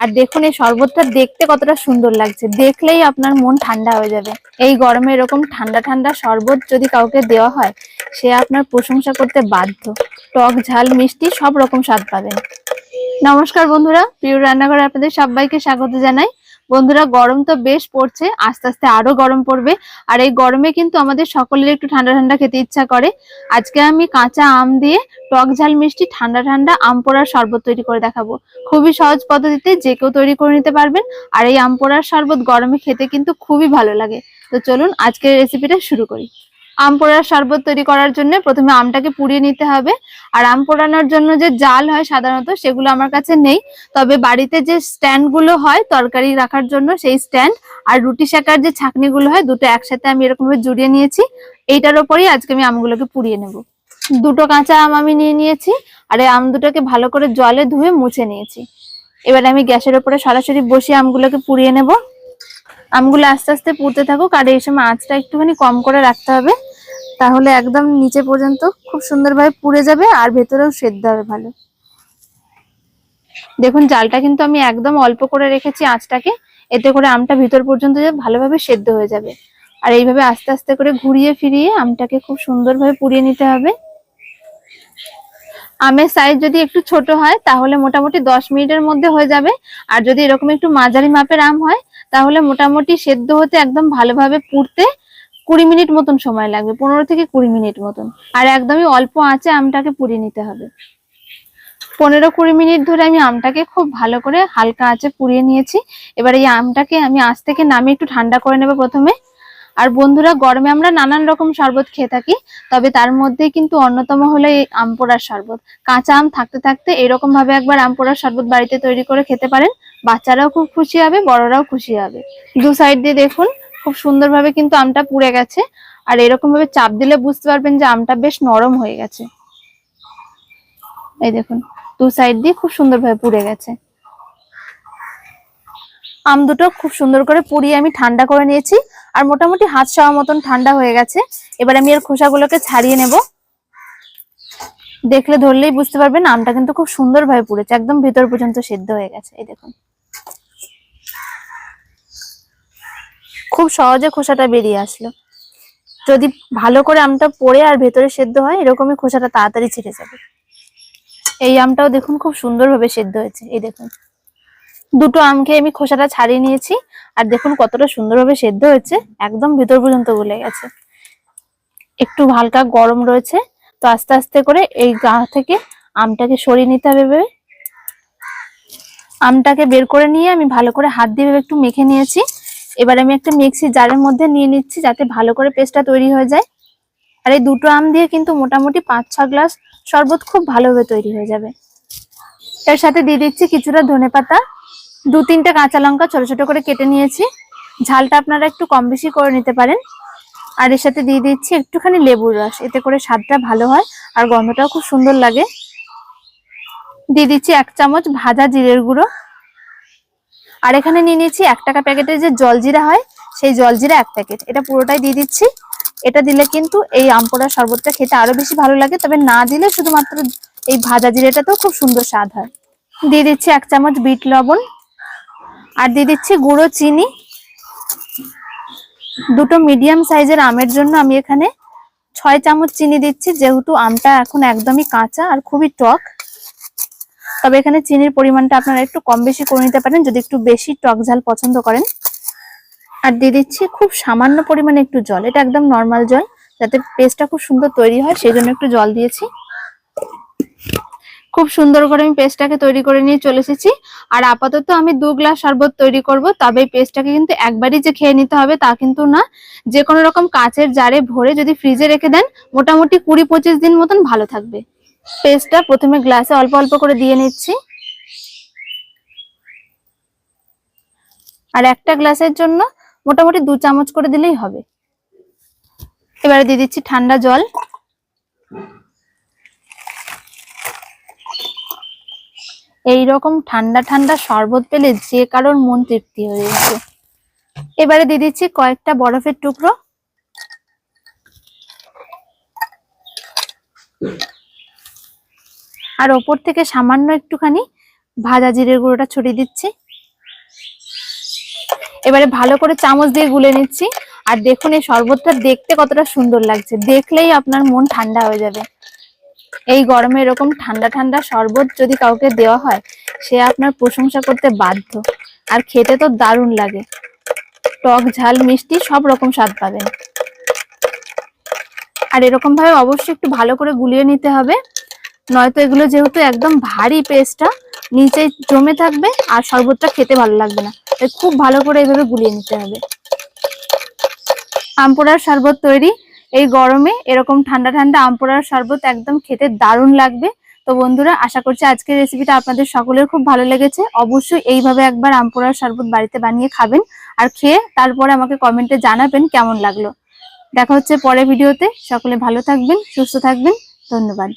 আর দেখুন এই শরবতটা দেখতে কতটা সুন্দর লাগছে। দেখলেই আপনার মন ঠান্ডা হয়ে যাবে। এই গরমে এরকম ঠান্ডা ঠান্ডা শরবত যদি কাউকে দেওয়া হয়, সে আপনার প্রশংসা করতে বাধ্য। টক ঝাল, মিষ্টি সব রকম স্বাদ পাবেন নমস্কার বন্ধুরা, প্রিয় রান্নাঘরে আপনাদের সবাইকে স্বাগত জানাই। বন্ধুরা গরম তো বেশ পড়ছে, আস্তে আস্তে আরও গরম পড়বে। আর এই গরমে কিন্তু আমাদের সকলের একটু ঠান্ডা ঠান্ডা খেতে ইচ্ছা করে। আজকে আমি কাঁচা আম দিয়ে টক ঝাল, মিষ্টি, ঠান্ডা ঠান্ডা আম পোড়ার শরবত তৈরি করে দেখাবো। খুবই সহজ পদ্ধতিতে যে কেউ তৈরি করে নিতে পারবেন। আর এই আম পোড়ার শরবত গরমে খেতে কিন্তু খুবই ভালো লাগে। তো চলুন আজকের রেসিপিটা শুরু করি। আম পোড়ার শরবত তৈরি করার জন্য প্রথমে আমটাকে পুড়িয়ে নিতে হবে। আর আম পোড়ানোর জন্য যে জাল হয় সাধারণত সেগুলো আমার কাছে নেই। তবে বাড়িতে যে স্ট্যান্ডগুলো হয় তরকারি রাখার জন্য সেই স্ট্যান্ড আর রুটি শেখার যে ছাকনিগুলো হয় দুটো একসাথে আমি এরকম ভাবে জুড়িয়ে নিয়েছি। এইটার ওপরেই আজকে আমি আমগুলোকে পুড়িয়ে নেব। দুটো কাঁচা আম আমি নিয়ে নিয়েছি আর এই আম দুটোকে ভালো করে জলে ধুয়ে মুছে নিয়েছি। এবার আমি গ্যাসের ওপরে সরাসরি বসিয়ে আমগুলোকে পুড়িয়ে নেব। আমগুলো আস্তে আস্তে পুড়তে থাকুক আর এই সময় আঁচটা একটুখানি কম করে রাখতে হবে। তাহলে একদম নিচে পর্যন্ত খুব সুন্দরভাবে পুড়ে যাবে আর ভেতরেও সেদ্ধ হবে ভালো। দেখুন, জালটা কিন্তু আমি একদম অল্প করে রেখেছি আঁচটাকে, এতে করে আমটা ভিতর পর্যন্ত ভালোভাবে সেদ্ধ হয়ে যাবে। আর এইভাবে আস্তে আস্তে করে ঘুরিয়ে ফিরিয়ে আমটাকে খুব সুন্দরভাবে পুড়িয়ে নিতে হবে। আমের সাইজ যদি একটু ছোট হয়, তাহলে মোটামুটি দশ মিনিটের মধ্যে হয়ে যাবে। আর যদি এরকম একটু মাঝারি মাপের আম হয়, তাহলে মোটামুটি সেদ্ধ হতে একদম ভালোভাবে পুড়তে কুড়ি মিনিট মতন সময় লাগবে, পনেরো থেকে কুড়ি মিনিট মতন। আর একদমই অল্প আঁচে আমটাকে পুড়িয়ে নিতে হবে। পনেরো কুড়ি মিনিট ধরে আমি আমটাকে খুব ভালো করে হালকা আঁচে পুড়িয়ে নিয়েছি। এবার এই আমটাকে আমি আঁচ থেকে নামিয়ে একটু ঠান্ডা করে নেব প্রথমে। আর বন্ধুরা, গরমে আমরা নানান রকম শরবত খেয়ে থাকি, তবে তার মধ্যে কিন্তু অন্যতম হলো এই আম পোড়ার শরবত। কাঁচা আম থাকতে থাকতে এরকম ভাবে একবার আম পোড়ার শরবত বাড়িতে তৈরি করে খেতে পারেন। বাচ্চারাও খুব খুশি হবে, বড়রাও খুশি হবে। দু সাইড দিয়ে দেখুন খুব সুন্দরভাবে কিন্তু আমটা পুড়ে গেছে। আর এরকম ভাবে চাপ দিলে বুঝতে পারবেন যে আমটা বেশ নরম হয়ে গেছে। এই দেখুন, দু সাইড দিয়ে খুব সুন্দরভাবে পুড়ে গেছে। আম দুটো খুব সুন্দর করে পুড়িয়ে আমি ঠান্ডা করে নিয়েছি। আর মোটামুটি হাত সাওয়া মতন ঠান্ডা হয়ে গেছে। এবার আমি এর খোসাগুলোকে ছাড়িয়ে নেব। দেখলে ধরলেই বুঝতে পারবেন, আমটা কিন্তু খুব সুন্দরভাবে পুড়েছে, একদম ভিতর পর্যন্ত সেদ্ধ হয়ে গেছে। এই দেখুন। খুব সহজে খোসাটা বেরিয়ে আসলো। যদি ভালো করে আমটা পড়ে আর ভেতরে সেদ্ধ হয়, এরকমই খোসাটা তাড়াতাড়ি ছিঁড়ে যাবে। এই আমটাও দেখুন খুব সুন্দরভাবে সেদ্ধ হয়েছে। এই দেখুন, দুটো আমকে আমি খোসাটা ছাড়িয়ে নিয়েছি আর দেখুন কতটা সুন্দরভাবে সেদ্ধ হয়েছে, একদম ভিতর পর্যন্ত গলে গেছে। একটু হালকা গরম রয়েছে, তো আস্তে আস্তে করে এই গা থেকে আমটাকে সরিয়ে নিতে হবে ভেবে। আমটাকে বের করে নিয়ে আমি ভালো করে হাত দিয়ে একটু মেখে নিয়েছি। এবার আমি একটা মিক্সি জারের মধ্যে নিয়ে নিচ্ছি যাতে ভালো করে পেস্টটা তৈরি হয়ে যায়। আর এই দুটো আম দিয়ে কিন্তু মোটামুটি পাঁচ, ছ গ্লাস শরবত খুব ভালোভাবে তৈরি হয়ে যাবে। এর সাথে দিয়ে দিচ্ছি কিছুটা ধনে পাতা, দু তিনটে কাঁচা লঙ্কা ছোট ছোট করে কেটে নিয়েছি। ঝালটা আপনারা একটু কম বেশি করে নিতে পারেন। আর এর সাথে দিয়ে দিচ্ছি একটুখানি লেবুর রস, এতে করে স্বাদটা ভালো হয় আর গন্ধটাও খুব সুন্দর লাগে। দিয়ে দিচ্ছি এক চামচ ভাজা জিরের গুঁড়ো। আর এখানে নিয়ে নিচ্ছি এক টাকা প্যাকেটের যে জলজিরা হয়, সেই জলজিরা এক প্যাকেট। এটা পুরোটাই দিয়ে দিচ্ছি। এটা দিলে কিন্তু এই আমপোড়া শরবতটা খেতে আরও বেশি ভালো লাগে, তবে না দিলে শুধুমাত্র এই ভাজা জিরেটাতেও খুব সুন্দর স্বাদ হয়। দিয়ে দিচ্ছি এক চামচ বিট লবণ, আর দিয়ে দিচ্ছি গুঁড়ো চিনি। দুটো মিডিয়াম সাইজের আমের জন্য আমি এখানে ছয় চামচ চিনি দিচ্ছি, যেহেতু আমটা এখন একদমই কাঁচা আর খুবই টক। তবে এখানে চিনির পরিমাণটা আপনারা একটু কম বেশি করে নিতে পারেন, যদি একটু বেশি টক ঝাল পছন্দ করেন। আর দিয়ে দিচ্ছি খুব সামান্য পরিমাণে একটু জল, এটা একদম নর্মাল জল, যাতে পেস্টটা খুব সুন্দর তৈরি হয়, সেই জন্য একটু জল দিয়েছি। খুব সুন্দর করে আমি পেস্টটাকে তৈরি করে নিয়ে চলে এসেছি। আর আপাতত আমি দু গ্লাস শরবত তৈরি করব, তবে পেস্টটাকে কিন্তু একবারই যে খেয়ে নিতে হবে তা কিন্তু না। যে কোনো রকম কাচের জারে ভরে যদি ফ্রিজে রেখে দেন, মোটামুটি কুড়ি পঁচিশ দিন মতন ভালো থাকবে। পেস্টটা প্রথমে গ্লাসে অল্প অল্প করে দিয়ে নিচ্ছি। আর একটা গ্লাসের জন্য মোটামুটি দু চামচ করে দিলেই হবে। এবারে দিয়ে দিচ্ছি ঠান্ডা জল। এই রকম ঠান্ডা ঠান্ডা শরবত পেলে যে কারোর মন তৃপ্তি হয়ে যাবে। এবারে দিয়ে দিচ্ছি কয়েকটা বরফের টুকরো। আর ওপর থেকে সামান্য একটুখানি ভাজা জিরের গুঁড়োটা ছড়িয়ে দিচ্ছি। এবারে ভালো করে চামচ দিয়ে গুলে নিচ্ছি। আর দেখুন এই শরবতটা দেখতে কতটা সুন্দর লাগছে। দেখলেই আপনার মন ঠান্ডা হয়ে যাবে। এই গরমে এরকম ঠান্ডা ঠান্ডা শরবত যদি কাউকে দেওয়া হয়, সে আপনার প্রশংসা করতে বাধ্য। আর খেতে তো দারুণ লাগে। টক ঝাল, মিষ্টি সব রকম স্বাদ পাবেন। আর এরকম ভাবে অবশ্যই একটু ভালো করে গুলিয়ে নিতে হবে। নয়তো এগুলো যেহেতু একদম ভারী পেস্টটা নিচে জমে থাকবে আর শরবতটা খেতে ভালো লাগবে না। তাই খুব ভালো করে এইভাবে গুলিয়ে নিতে হবে। আমপোড়ার শরবত তৈরি। এই গরমে এরকম ঠান্ডা ঠান্ডা আমপোড়ার শরবত একদম খেতে দারুণ লাগবে। তো বন্ধুরা, আশা করছি আজকের রেসিপিটা আপনাদের সকলের খুব ভালো লেগেছে। অবশ্যই এইভাবে একবার আমপোড়ার শরবত বাড়িতে বানিয়ে খাবেন আর খেয়ে তারপরে আমাকে কমেন্টে জানাবেন কেমন লাগল। দেখা হচ্ছে পরের ভিডিওতে সকলে ভালো থাকবেন, সুস্থ থাকবেন। ধন্যবাদ।